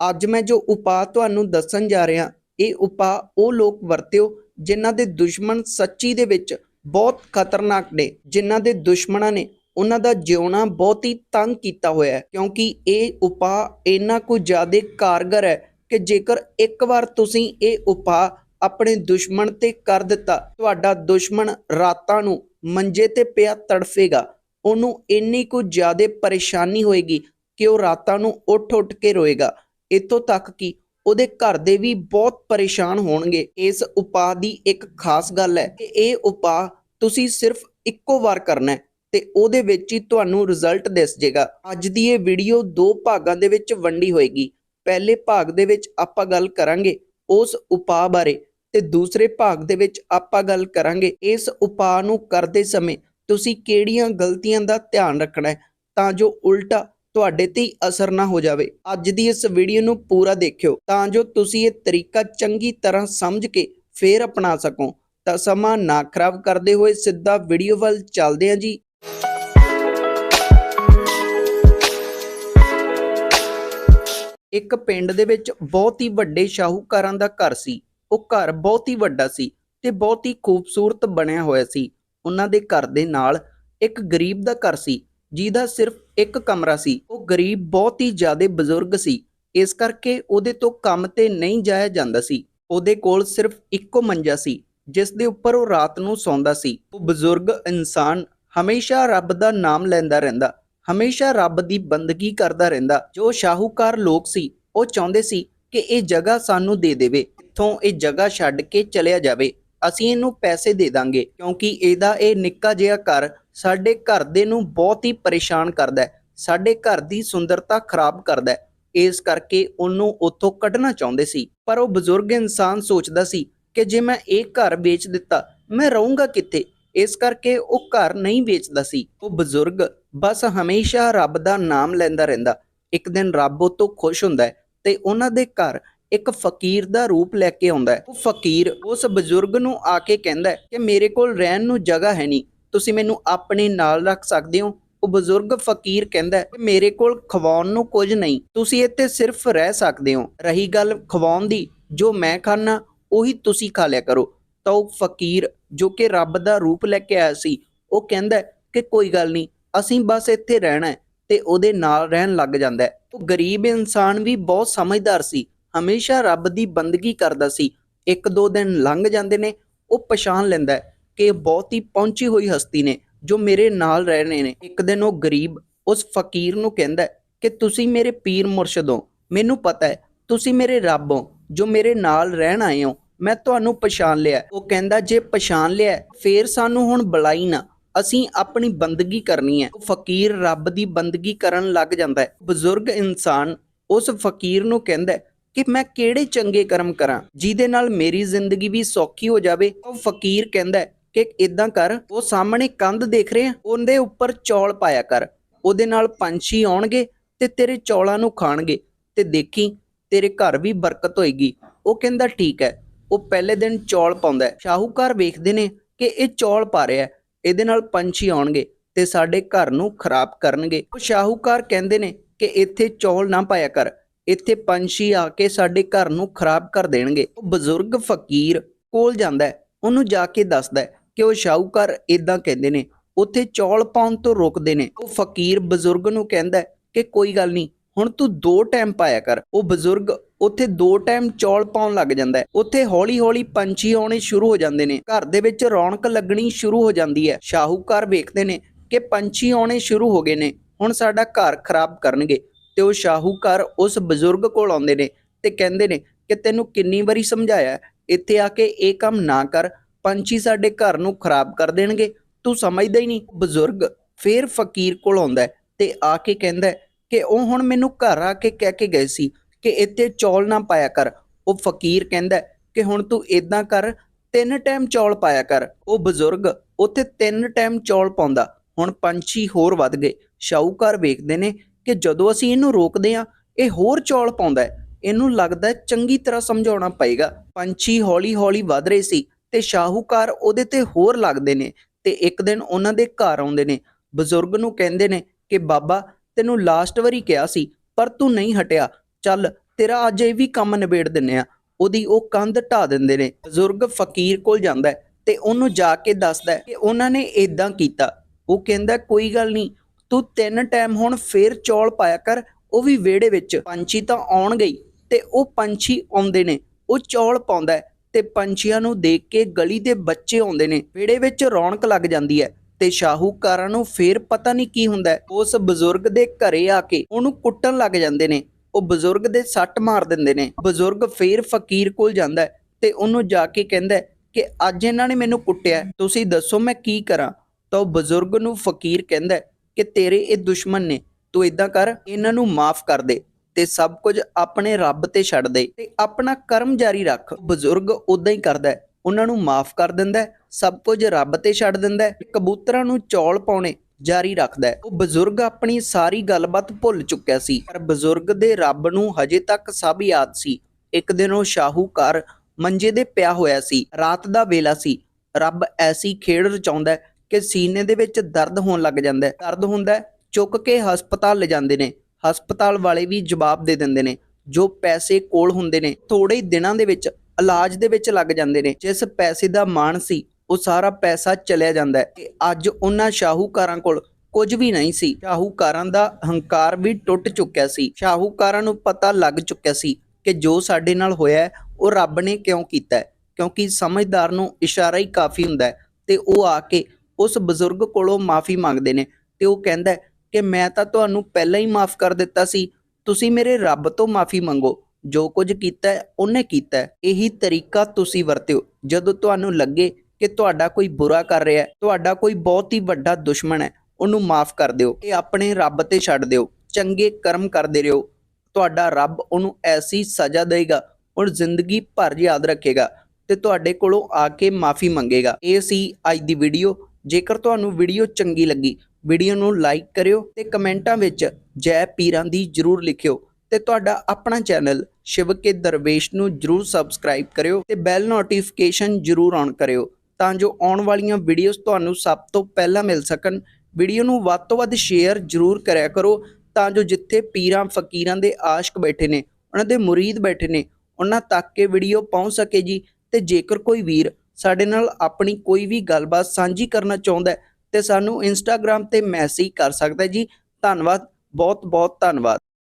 ਅੱਜ ਮੈਂ ਜੋ ਉਪਾਅ ਤੁਹਾਨੂੰ ਦੱਸਣ ਜਾ ਰਿਹਾ, ਇਹ ਉਪਾਅ ਉਹ ਲੋਕ ਵਰਤਿਓ ਜਿਨ੍ਹਾਂ ਦੇ ਦੁਸ਼ਮਣ ਸੱਚੀ ਦੇ ਵਿੱਚ ਬਹੁਤ ਖਤਰਨਾਕ ਨੇ, ਜਿਨ੍ਹਾਂ ਦੇ ਦੁਸ਼ਮਣਾਂ ਨੇ ਉਹਨਾਂ ਦਾ ਜਿਉਣਾ ਬਹੁਤ ਹੀ ਤੰਗ ਕੀਤਾ ਹੋਇਆ ਹੈ, ਕਿਉਂਕਿ ਇਹ ਉਪਾਅ ਇੰਨਾ ਕੁ ਜ਼ਿਆਦਾ ਕਾਰਗਰ ਹੈ ਕਿ ਜੇਕਰ ਇੱਕ ਵਾਰ ਤੁਸੀਂ ਇਹ ਉਪਾਅ ਆਪਣੇ ਦੁਸ਼ਮਣ ਤੇ ਕਰ ਦਿੱਤਾ, ਤੁਹਾਡਾ ਦੁਸ਼ਮਣ ਰਾਤਾਂ ਨੂੰ ਮੰਜੇ ਤੇ ਪਿਆ ਤੜਫੇਗਾ, ਉਹਨੂੰ ਇੰਨੀ ਕੁ ਜ਼ਿਆਦਾ ਪਰੇਸ਼ਾਨੀ ਹੋਏਗੀ ਕਿ ਉਹ ਰਾਤਾਂ ਨੂੰ ਉੱਠ-ਉੱਠ ਕੇ ਰੋਏਗਾ। ਇਤੋਂ ਤੱਕ ਕਿ ਉਹਦੇ ਘਰ ਦੇ ਵੀ ਬਹੁਤ ਪਰੇਸ਼ਾਨ ਹੋਣਗੇ। ਇਸ ਉਪਾਅ ਦੀ ਇੱਕ ਖਾਸ ਗੱਲ ਹੈ ਕਿ ਇਹ ਉਪਾਅ ਤੁਸੀਂ ਸਿਰਫ ਇੱਕੋ ਵਾਰ ਕਰਨਾ ਹੈ ਤੇ ਉਹਦੇ ਵਿੱਚ ਹੀ ਤੁਹਾਨੂੰ ਰਿਜ਼ਲਟ ਦਿਸ ਜਾਏਗਾ। ਅੱਜ ਦੀ ਇਹ ਵੀਡੀਓ ਦੋ ਭਾਗਾਂ ਦੇ ਵਿੱਚ ਵੰਡੀ ਹੋਏਗੀ। ਪਹਿਲੇ ਭਾਗ ਦੇ ਵਿੱਚ ਆਪਾਂ ਗੱਲ ਕਰਾਂਗੇ ਉਸ ਉਪਾਅ ਬਾਰੇ ਤੇ ਦੂਸਰੇ ਭਾਗ ਦੇ ਵਿੱਚ ਆਪਾਂ ਗੱਲ ਕਰਾਂਗੇ ਇਸ ਉਪਾਅ ਨੂੰ ਕਰਦੇ ਸਮੇਂ ਤੁਸੀਂ ਕਿਹੜੀਆਂ ਗਲਤੀਆਂ ਦਾ ਧਿਆਨ ਰੱਖਣਾ ਹੈ ਤਾਂ ਜੋ ਉਲਟਾ ਤੁਹਾਡੇ ਤੇ ਅਸਰ ਨਾ ਹੋ ਜਾਵੇ। ਅੱਜ ਦੀ ਇਸ ਵੀਡੀਓ ਨੂੰ ਪੂਰਾ ਦੇਖਿਓ, ਤਾਂ ਜੋ ਤੁਸੀਂ ਇਹ ਤਰੀਕਾ ਚੰਗੀ ਤਰ੍ਹਾਂ ਸਮਝ ਕੇ ਫੇਰ ਅਪਣਾ ਸਕੋ। ਤਾਂ ਸਮਾਂ ਨਾ ਖਰਾਬ ਕਰਦੇ ਹੋਏ ਸਿੱਧਾ ਵੀਡੀਓ ਵੱਲ ਚੱਲਦੇ ਹਾਂ ਜੀ। ਇੱਕ ਪਿੰਡ ਦੇ ਵਿੱਚ ਬਹੁਤ ਹੀ ਵੱਡੇ ਸ਼ਾਹੂਕਾਰਾਂ ਦਾ ਘਰ ਸੀ। ਉਹ ਘਰ ਬਹੁਤ ਹੀ ਵੱਡਾ ਸੀ ਤੇ ਬਹੁਤ ਹੀ ਖੂਬਸੂਰਤ ਬਣਿਆ ਹੋਇਆ ਸੀ। ਉਹਨਾਂ ਦੇ ਘਰ ਦੇ ਨਾਲ ਇੱਕ ਗਰੀਬ ਦਾ ਘਰ ਸੀ। ਜਿਹਦਾ ਸਿਰਫ ਇੱਕ ਕਮਰਾ ਸੀ, ਉਹ ਗਰੀਬ ਬਹੁਤ ਹੀ ਜ਼ਿਆਦਾ ਬਜ਼ੁਰਗ ਸੀ, ਇਸ ਕਰਕੇ ਉਹਦੇ ਤੋਂ ਕੰਮ ਤੇ ਨਹੀਂ ਜਾਇਆ ਜਾਂਦਾ ਸੀ। ਉਹਦੇ ਕੋਲ ਸਿਰਫ ਇੱਕੋ ਮੰਜਾ ਸੀ, ਜਿਸ ਦੇ ਉੱਪਰ ਉਹ ਰਾਤ ਨੂੰ ਸੌਂਦਾ ਸੀ। ਉਹ ਬਜ਼ੁਰਗ ਇਨਸਾਨ, ਹਮੇਸ਼ਾ ਰੱਬ ਦਾ ਨਾਮ ਲੈਂਦਾ ਰਹਿੰਦਾ, ਹਮੇਸ਼ਾ ਰੱਬ ਦੀ ਬੰਦਗੀ ਕਰਦਾ ਰਹਿੰਦਾ। ਜੋ ਸ਼ਾਹੂਕਾਰ ਲੋਕ ਸੀ, ਉਹ ਚਾਹੁੰਦੇ ਸੀ ਕਿ ਇਹ ਜਗ੍ਹਾ ਸਾਨੂੰ ਦੇ ਦੇਵੇ, ਇੱਥੋਂ ਇਹ ਜਗ੍ਹਾ ਛੱਡ ਕੇ ਚਲਿਆ ਜਾਵੇ। ਅਸੀਂ ਇਹਨੂੰ ਪੈਸੇ ਦੇ ਦਾਂਗੇ, ਕਿਉਂਕਿ ਇਹਦਾ ਇਹ ਨਿੱਕਾ ਜਿਹਾ ਘਰ ਸਾਡੇ ਘਰ ਦੇ ਨੂੰ ਬਹੁਤ ਹੀ ਪਰੇਸ਼ਾਨ ਕਰਦਾ ਹੈ। ਸਾਡੇ ਘਰ ਦੀ ਸੁੰਦਰਤਾ ਖਰਾਬ ਕਰਦਾ ਹੈ। ਇਸ ਕਰਕੇ ਉਹਨੂੰ ਉੱਥੋਂ ਕੱਢਣਾ ਚਾਹੁੰਦੇ ਸੀ। ਪਰ ਉਹ ਬਜ਼ੁਰਗ ਇਨਸਾਨ ਸੋਚਦਾ ਸੀ ਕਿ ਜੇ ਮੈਂ ਇਹ ਘਰ ਵੇਚ ਦਿੱਤਾ, ਮੈਂ ਰਹੂੰਗਾ ਕਿੱਥੇ? ਇਸ ਕਰਕੇ ਉਹ ਘਰ ਨਹੀਂ ਵੇਚਦਾ ਸੀ। ਉਹ ਬਜ਼ੁਰਗ ਬਸ ਹਮੇਸ਼ਾ ਰੱਬ ਦਾ ਨਾਮ ਲੈਂਦਾ ਰਹਿੰਦਾ। ਇੱਕ ਦਿਨ ਰੱਬ ਉਹ ਤੋਂ ਖੁਸ਼ ਹੁੰਦਾ ਹੈ ਤੇ ਉਹਨਾਂ ਦੇ ਘਰ ਇੱਕ ਫਕੀਰ ਦਾ ਰੂਪ ਲੈ ਕੇ ਆਉਂਦਾ ਹੈ। ਉਹ ਫਕੀਰ ਉਸ ਬਜ਼ੁਰਗ ਨੂੰ ਆ ਕੇ ਕਹਿੰਦਾ ਹੈ ਕਿ ਮੇਰੇ ਕੋਲ ਰਹਿਣ ਨੂੰ ਜਗ੍ਹਾ ਹੈ ਨਹੀਂ। ਤੁਸੀਂ ਮੈਨੂੰ ਆਪਣੇ ਨਾਲ ਰੱਖ ਸਕਦੇ ਹੋ? ਉਹ ਬਜ਼ੁਰਗ ਫਕੀਰ ਕਹਿੰਦਾ ਮੇਰੇ ਕੋਲ ਖਵਾਉਣ ਨੂੰ ਕੁਝ ਨਹੀਂ। ਤੁਸੀਂ ਇੱਥੇ ਸਿਰਫ ਰਹਿ ਸਕਦੇ ਹੋ। ਰਹੀ ਗੱਲ ਖਵਾਉਣ ਦੀ, ਜੋ ਮੈਂ ਖਾਣਾ ਉਹੀ ਤੁਸੀਂ ਖਾ ਲਿਆ ਕਰੋ। ਤਾਂ ਉਹ ਫਕੀਰ, ਜੋ ਕਿ ਰੱਬ ਦਾ ਰੂਪ ਲੈ ਕੇ ਆਇਆ ਸੀ, ਉਹ ਕਹਿੰਦਾ ਕਿ ਕੋਈ ਗੱਲ ਨਹੀਂ, ਅਸੀਂ ਬਸ ਇੱਥੇ ਰਹਿਣਾ ਤੇ ਉਹਦੇ ਨਾਲ ਰਹਿਣ ਲੱਗ ਜਾਂਦਾ ਉਹ ਗਰੀਬ ਇਨਸਾਨ ਵੀ ਬਹੁਤ ਸਮਝਦਾਰ ਸੀ। ਹਮੇਸ਼ਾ ਰੱਬ ਦੀ ਬੰਦਗੀ ਕਰਦਾ ਸੀ। ਇੱਕ ਦੋ ਦਿਨ ਲੰਘ ਜਾਂਦੇ ਨੇ, ਉਹ ਪਛਾਣ ਲੈਂਦਾ ਕਿ ਬਹੁਤ ਹੀ ਪਹੁੰਚੀ ਹੋਈ ਹਸਤੀ ਨੇ, ਜੋ ਮੇਰੇ ਨਾਲ ਰਹਿ ਰਹੇ ਨੇ। ਇੱਕ ਦਿਨ ਉਹ ਗਰੀਬ ਉਸ ਫਕੀਰ ਨੂੰ ਕਹਿੰਦਾ ਕਿ ਤੁਸੀਂ ਮੇਰੇ ਪੀਰ ਮੁਰਸ਼ਿਦ ਹੋ। ਮੈਨੂੰ ਪਤਾ ਹੈ, ਤੁਸੀਂ ਮੇਰੇ ਰੱਬ ਹੋ, ਜੋ ਮੇਰੇ ਨਾਲ ਰਹਿਣ ਆਏ ਹੋ। ਮੈਂ ਤੁਹਾਨੂੰ ਪਛਾਣ ਲਿਆ ਉਹ ਕਹਿੰਦਾ, ਜੇ ਪਛਾਣ ਲਿਆ ਫੇਰ ਸਾਨੂੰ ਹੁਣ ਬੁਲਾਈ ਨਾ। ਅਸੀਂ ਆਪਣੀ ਬੰਦਗੀ ਕਰਨੀ ਹੈ। ਉਹ ਫਕੀਰ ਰੱਬ ਦੀ ਬੰਦਗੀ ਕਰਨ ਲੱਗ ਜਾਂਦਾ ਹੈ। ਬਜ਼ੁਰਗ ਇਨਸਾਨ ਉਸ ਫਕੀਰ ਨੂੰ ਕਹਿੰਦਾ ਕਿ ਮੈਂ ਕਿਹੜੇ ਚੰਗੇ ਕਰਮ ਕਰਾਂ, ਜਿਹਦੇ ਨਾਲ ਮੇਰੀ ਜ਼ਿੰਦਗੀ ਵੀ ਸੌਖੀ ਹੋ ਜਾਵੇ। ਉਹ ਫਕੀਰ ਕਹਿੰਦਾ ਕਿ ਇਦਾਂ ਕਰ, ਉਹ ਸਾਹਮਣੇ ਕੰਧ ਦੇਖ ਰਹੇ ਆ, ਉਹਦੇ ਉੱਪਰ ਚੌਲ ਪਾਇਆ ਕਰ। ਉਹਦੇ ਨਾਲ ਪੰਛੀ ਆਉਣਗੇ ਤੇ ਤੇਰੇ ਚੌਲਾਂ ਨੂੰ ਖਾਣਗੇ। ਤੇ ਦੇਖੀ, ਤੇਰੇ ਘਰ ਵੀ ਬਰਕਤ ਹੋਏਗੀ। ਉਹ ਕਹਿੰਦਾ, ਠੀਕ ਹੈ। ਉਹ ਪਹਿਲੇ ਦਿਨ ਚੌਲ ਪਾਉਂਦਾ ਸ਼ਾਹੂਕਾਰ ਵੇਖਦੇ ਨੇ ਕਿ ਇਹ ਚੌਲ ਪਾ ਰਿਹਾ ਇਹਦੇ ਨਾਲ ਪੰਛੀ ਆਉਣਗੇ ਤੇ ਸਾਡੇ ਘਰ ਨੂੰ ਖਰਾਬ ਕਰਨਗੇ। ਉਹ ਸ਼ਾਹੂਕਾਰ ਕਹਿੰਦੇ ਨੇ ਕਿ ਇੱਥੇ ਚੌਲ ਨਾ ਪਾਇਆ ਕਰ। ਇੱਥੇ ਪੰਛੀ ਆ ਕੇ ਸਾਡੇ ਘਰ ਨੂੰ ਖਰਾਬ ਕਰ ਦੇਣਗੇ। ਉਹ ਬਜ਼ੁਰਗ ਫਕੀਰ ਕੋਲ ਜਾਂਦਾ ਉਹਨੂੰ ਜਾ ਕੇ ਦੱਸਦਾ ਕਿ ਉਹ ਸ਼ਾਹੂਕਾਰ ਇਦਾਂ ਕਹਿੰਦੇ ਨੇ, ਉੱਥੇ ਚੌਲ ਪਾਉਣ ਤੋਂ ਰੋਕਦੇ ਨੇ। ਉਹ ਫਕੀਰ ਬਜ਼ੁਰਗ ਨੂੰ ਕਹਿੰਦਾ ਕਿ ਕੋਈ ਗੱਲ ਨਹੀਂ, ਹੁਣ ਤੂੰ ਦੋ ਟਾਈਮ ਪਾਇਆ ਕਰ। ਉਹ ਬਜ਼ੁਰਗ ਉੱਥੇ ਦੋ ਟਾਈਮ ਚੌਲ ਪਾਉਣ ਲੱਗ ਜਾਂਦਾ ਹੈ। ਉੱਥੇ ਹੌਲੀ-ਹੌਲੀ ਪੰਛੀ ਆਉਣੇ ਸ਼ੁਰੂ ਹੋ ਜਾਂਦੇ ਨੇ। ਘਰ ਦੇ ਵਿੱਚ ਰੌਣਕ ਲੱਗਣੀ ਸ਼ੁਰੂ ਹੋ ਜਾਂਦੀ ਹੈ। ਸ਼ਾਹੂਕਾਰ ਵੇਖਦੇ ਨੇ ਕਿ ਪੰਛੀ ਆਉਣੇ ਸ਼ੁਰੂ ਹੋ ਗਏ ਨੇ। ਹੁਣ ਸਾਡਾ ਘਰ ਖਰਾਬ ਕਰਨਗੇ। ਤੇ ਉਹ ਸ਼ਾਹੂਕਾਰ ਉਸ ਬਜ਼ੁਰਗ ਕੋਲ ਆਉਂਦੇ ਨੇ ਤੇ ਕਹਿੰਦੇ ਨੇ ਕਿ ਤੈਨੂੰ ਕਿੰਨੀ ਵਾਰੀ ਸਮਝਾਇਆ ਇੱਥੇ ਆ ਕੇ ਇਹ ਕੰਮ ਨਾ ਕਰ। ਪੰਛੀ ਸਾਡੇ ਘਰ ਨੂੰ ਖਰਾਬ ਕਰ ਦੇਣਗੇ, ਤੂੰ ਸਮਝਦਾ ਹੀ ਨਹੀਂ। ਬਜ਼ੁਰਗ ਫੇਰ ਫਕੀਰ ਕੋਲ ਆਉਂਦਾ ਤੇ ਆ ਕੇ ਕਹਿੰਦਾ ਕਿ ਉਹ ਹੁਣ ਮੈਨੂੰ ਘਰ ਆ ਕੇ ਕਹਿ ਕੇ ਗਏ ਸੀ ਕਿ ਇੱਥੇ ਚੌਲ ਨਾ ਪਾਇਆ ਕਰ। ਉਹ ਫਕੀਰ ਕਹਿੰਦਾ ਕਿ ਹੁਣ ਤੂੰ ਇਦਾਂ ਕਰ, ਤਿੰਨ ਟਾਈਮ ਚੌਲ ਪਾਇਆ ਕਰ। ਉਹ ਬਜ਼ੁਰਗ ਉੱਥੇ ਤਿੰਨ ਟਾਈਮ ਚੌਲ ਪਾਉਂਦਾ। ਹੁਣ ਪੰਛੀ ਹੋਰ ਵੱਧ ਗਏ। ਸ਼ਾਹੂਕਾਰ ਵੇਖਦੇ ਨੇ ਕਿ ਜਦੋਂ ਅਸੀਂ ਇਹਨੂੰ ਰੋਕਦੇ ਹਾਂ, ਇਹ ਹੋਰ ਚੌਲ ਪਾਉਂਦਾ ਇਹਨੂੰ ਲੱਗਦਾ ਚੰਗੀ ਤਰ੍ਹਾਂ ਸਮਝਾਉਣਾ ਪਏਗਾ। ਪੰਛੀ ਹੌਲੀ-ਹੌਲੀ ਵੱਧ ਰਹੇ ਸੀ। ਤੇ ਸ਼ਾਹੂਕਾਰ ਉਹਦੇ ਤੇ ਹੋਰ ਲੱਗਦੇ ਨੇ ਤੇ ਇੱਕ ਦਿਨ ਉਹਨਾਂ ਦੇ ਘਰ ਆਉਂਦੇ ਨੇ। ਬਜ਼ੁਰਗ ਨੂੰ ਕਹਿੰਦੇ ਨੇ ਕਿ, ਬਾਬਾ, ਤੈਨੂੰ ਲਾਸਟ ਵਾਰੀ ਕਿਹਾ ਸੀ, ਪਰ ਤੂੰ ਨਹੀਂ ਹਟਿਆ। ਚੱਲ, ਤੇਰਾ ਅੱਜ ਇਹ ਵੀ ਕੰਮ ਨਿਬੇੜ ਦਿੰਨੇ ਆ ਉਹਦੀ ਉਹ ਕੰਧ ਢਾ ਦਿੰਦੇ ਨੇ। ਬਜ਼ੁਰਗ ਫਕੀਰ ਕੋਲ ਜਾਂਦਾ ਤੇ ਉਹਨੂੰ ਜਾ ਕੇ ਦੱਸਦਾ ਕਿ ਉਹਨਾਂ ਨੇ ਇਦਾਂ ਕੀਤਾ। ਉਹ ਕਹਿੰਦਾ, ਕੋਈ ਗੱਲ ਨਹੀਂ, ਤੂੰ ਤਿੰਨ ਟਾਈਮ ਹੁਣ ਫੇਰ ਚੌਲ ਪਾਇਆ ਕਰ, ਉਹ ਵੀ ਵਿਹੜੇ ਵਿੱਚ। ਪੰਛੀ ਤਾਂ ਆਉਣ ਗਈ ਤੇ ਉਹ ਪੰਛੀ ਆਉਂਦੇ ਨੇ, ਉਹ ਚੌਲ ਪਾਉਂਦਾ ਤੇ ਪੰਛੀਆਂ ਨੂੰ ਦੇਖ ਕੇ ਗਲੀ ਦੇ ਬੱਚੇ ਆਉਂਦੇ ਨੇ। ਵਿਹੜੇ ਵਿੱਚ ਰੌਣਕ ਲੱਗ ਜਾਂਦੀ ਹੈ ਤੇ ਸ਼ਾਹੂਕਾਰਾਂ ਨੂੰ ਫੇਰ ਪਤਾ ਨਹੀਂ ਕੀ ਹੁੰਦਾ ਉਸ ਬਜ਼ੁਰਗ ਦੇ ਘਰੇ ਆ ਕੇ ਉਹਨੂੰ ਕੁੱਟਣ ਲੱਗ ਜਾਂਦੇ ਨੇ। ਉਹ ਬਜ਼ੁਰਗ ਦੇ ਸੱਟ ਮਾਰ ਦਿੰਦੇ ਨੇ। ਬਜ਼ੁਰਗ ਫੇਰ ਫਕੀਰ ਕੋਲ ਜਾਂਦਾ ਤੇ ਉਹਨੂੰ ਜਾ ਕੇ ਕਹਿੰਦਾ ਕਿ ਅੱਜ ਇਹਨਾਂ ਨੇ ਮੈਨੂੰ ਕੁੱਟਿਆ ਤੁਸੀਂ ਦੱਸੋ ਮੈਂ ਕੀ ਕਰਾਂ? ਤਾਂ ਉਹ ਬਜ਼ੁਰਗ ਨੂੰ ਫਕੀਰ ਕਹਿੰਦਾ ਕਿ ਤੇਰੇ ਇਹ ਦੁਸ਼ਮਣ ਨੇ, ਤੂੰ ਇਦਾਂ ਕਰ, ਇਹਨਾਂ ਨੂੰ ਮਾਫ ਕਰ ਦੇ। ਤੇ ਸਭ ਕੁਝ ਆਪਣੇ ਰੱਬ ਤੇ ਛੱਡ ਦੇ ਤੇ ਆਪਣਾ ਕਰਮ ਜਾਰੀ ਰੱਖ। ਬਜ਼ੁਰਗ ਉਦਾਂ ਹੀ ਕਰਦਾ ਹੈ। ਉਹਨਾਂ ਨੂੰ ਮਾਫ ਕਰ ਦਿੰਦਾ ਹੈ। ਸਭ ਕੁਝ ਰੱਬ ਤੇ ਛੱਡ ਦਿੰਦਾ ਹੈ। ਕਬੂਤਰਾਂ ਨੂੰ ਚੌਲ ਪਾਉਣੇ ਜਾਰੀ ਰੱਖਦਾ ਹੈ। ਉਹ ਬਜ਼ੁਰਗ ਆਪਣੀ ਸਾਰੀ ਗੱਲਬਾਤ ਭੁੱਲ ਚੁੱਕਿਆ ਸੀ। ਪਰ ਬਜ਼ੁਰਗ ਦੇ ਰੱਬ ਨੂੰ ਹਜੇ ਤੱਕ ਸਭ ਯਾਦ ਸੀ। ਇੱਕ ਦਿਨ ਉਹ ਸ਼ਾਹੂਕਾਰ ਮੰਜੇ ਦੇ ਪਿਆ ਹੋਇਆ ਸੀ। ਰਾਤ ਦਾ ਵੇਲਾ ਸੀ। ਰੱਬ ਐਸੀ ਖੇਡ ਰਚਾਉਂਦਾ ਕਿ ਸੀਨੇ ਦੇ ਵਿੱਚ ਦਰਦ ਹੋਣ ਲੱਗ ਜਾਂਦਾ ਦਰਦ ਹੁੰਦਾ ਚੁੱਕ ਕੇ ਹਸਪਤਾਲ ਲਿਜਾਂਦੇ ਨੇ। ਹਸਪਤਾਲ ਵਾਲੇ ਵੀ ਜਵਾਬ ਦੇ ਦਿੰਦੇ ਨੇ ਜੋ ਪੈਸੇ ਕੋਲ ਹੁੰਦੇ ਨੇ ਥੋੜੇ ਹੀ ਦਿਨਾਂ ਦੇ ਵਿੱਚ ਇਲਾਜ ਦੇ ਵਿੱਚ ਲੱਗ ਜਾਂਦੇ ਨੇ। ਜਿਸ ਪੈਸੇ ਦਾ ਮਾਣ ਸੀ ਉਹ ਸਾਰਾ ਪੈਸਾ ਚਲਿਆ ਜਾਂਦਾ ਹੈ। ਤੇ ਅੱਜ ਉਹਨਾਂ ਸ਼ਾਹੂਕਾਰਾਂ ਕੋਲ ਕੁਝ ਵੀ ਨਹੀਂ ਸੀ। ਸ਼ਾਹੂਕਾਰਾਂ ਦਾ ਹੰਕਾਰ ਵੀ ਟੁੱਟ ਚੁੱਕਿਆ ਸੀ। ਸ਼ਾਹੂਕਾਰਾਂ ਨੂੰ ਪਤਾ ਲੱਗ ਚੁੱਕਿਆ ਸੀ ਕਿ ਜੋ ਸਾਡੇ ਨਾਲ ਹੋਇਆ ਹੈ, ਉਹ ਰੱਬ ਨੇ ਕਿਉਂ ਕੀਤਾ ਹੈ? ਕਿਉਂਕਿ ਸਮਝਦਾਰ ਨੂੰ ਇਸ਼ਾਰਾ ਹੀ ਕਾਫੀ ਹੁੰਦਾ ਹੈ। ਤੇ ਉਹ ਆ ਕੇ ਉਸ ਬਜ਼ੁਰਗ ਕੋਲੋਂ ਮਾਫੀ ਮੰਗਦੇ ਨੇ ਤੇ ਉਹ ਕਹਿੰਦਾ ਕਿ ਮੈਂ ਤਾਂ ਤੁਹਾਨੂੰ ਪਹਿਲਾਂ ਹੀ ਮਾਫ ਕਰ ਦਿੱਤਾ ਸੀ। ਤੁਸੀਂ ਮੇਰੇ ਰੱਬ ਤੋਂ ਮਾਫੀ ਮੰਗੋ। ਜੋ ਕੁਝ ਕੀਤਾ ਉਹਨੇ ਕੀਤਾ ਇਹੀ ਤਰੀਕਾ ਤੁਸੀਂ ਵਰਤਿਓ। ਜਦੋਂ ਤੁਹਾਨੂੰ ਲੱਗੇ ਕਿ ਤੁਹਾਡਾ ਕੋਈ ਬੁਰਾ ਕਰ ਰਿਹਾ ਹੈ, ਤੁਹਾਡਾ ਕੋਈ ਬਹੁਤ ਹੀ ਵੱਡਾ ਦੁਸ਼ਮਣ ਹੈ, ਉਹਨੂੰ ਮਾਫ ਕਰ ਦਿਓ। ਤੇ ਆਪਣੇ ਰੱਬ ਤੇ ਛੱਡ ਦਿਓ। ਚੰਗੇ ਕਰਮ ਕਰਦੇ ਰਹੋ। ਤੁਹਾਡਾ ਰੱਬ ਉਹਨੂੰ ਐਸੀ ਸਜ਼ਾ ਦੇਗਾ ਔਰ ਜ਼ਿੰਦਗੀ ਭਰ ਯਾਦ ਰੱਖੇਗਾ ਤੇ ਤੁਹਾਡੇ ਕੋਲੋਂ ਆ ਕੇ ਮਾਫੀ ਮੰਗੇਗਾ। ਇਹ ਸੀ ਅੱਜ ਦੀ ਵੀਡੀਓ ਜੇਕਰ ਤੁਹਾਨੂੰ ਵੀਡੀਓ ਚੰਗੀ ਲੱਗੀ ਵੀਡੀਓ ਨੂੰ ਲਾਈਕ ਕਰਿਓ ਤੇ ਕਮੈਂਟਾਂ ਵਿੱਚ ਜੈ ਪੀਰਾਂ ਦੀ ਜਰੂਰ ਲਿਖਿਓ ਤੇ ਤੁਹਾਡਾ ਆਪਣਾ ਚੈਨਲ ਸ਼ਿਵ ਕੇ ਦਰਵੇਸ਼ ਨੂੰ ਜਰੂਰ ਸਬਸਕ੍ਰਾਈਬ ਕਰਿਓ ਤੇ ਬੈਲ ਨੋਟੀਫਿਕੇਸ਼ਨ ਜਰੂਰ ਔਨ ਕਰਿਓ ਤਾਂ ਜੋ ਆਉਣ ਵਾਲੀਆਂ ਵੀਡੀਓਜ਼ ਤੁਹਾਨੂੰ ਸਭ ਤੋਂ ਪਹਿਲਾਂ ਮਿਲ ਸਕਣ। ਵੀਡੀਓ ਨੂੰ ਵੱਧ ਤੋਂ ਵੱਧ ਸ਼ੇਅਰ ਜਰੂਰ ਕਰਿਆ ਕਰੋ ਤਾਂ ਜੋ ਜਿੱਥੇ ਪੀਰਾਂ, ਫਕੀਰਾਂ ਦੇ ਆਸ਼ਕ ਬੈਠੇ ਨੇ, ਉਹਨਾਂ ਦੇ ਮੁਰੀਦ ਬੈਠੇ ਨੇ, ਉਹਨਾਂ ਤੱਕ ਇਹ ਵੀਡੀਓ ਪਹੁੰਚ ਸਕੇ ਜੀ। ਤੇ ਜੇਕਰ ਕੋਈ ਵੀਰ ਸਾਡੇ ਨਾਲ ਆਪਣੀ ਕੋਈ ਵੀ ਗੱਲਬਾਤ ਸਾਂਝੀ ਕਰਨਾ ਚਾਹੁੰਦਾ ਹੈ ਤੇ ਸਾਨੂੰ ਇੰਸਟਾਗ੍ਰam ਤੇ ਮੈਸੇਜ ਕਰ ਸਕਦਾ ਜੀ ਧੰਨਵਾਦ ਬਹੁਤ ਬਹੁਤ ਧੰਨਵਾਦ।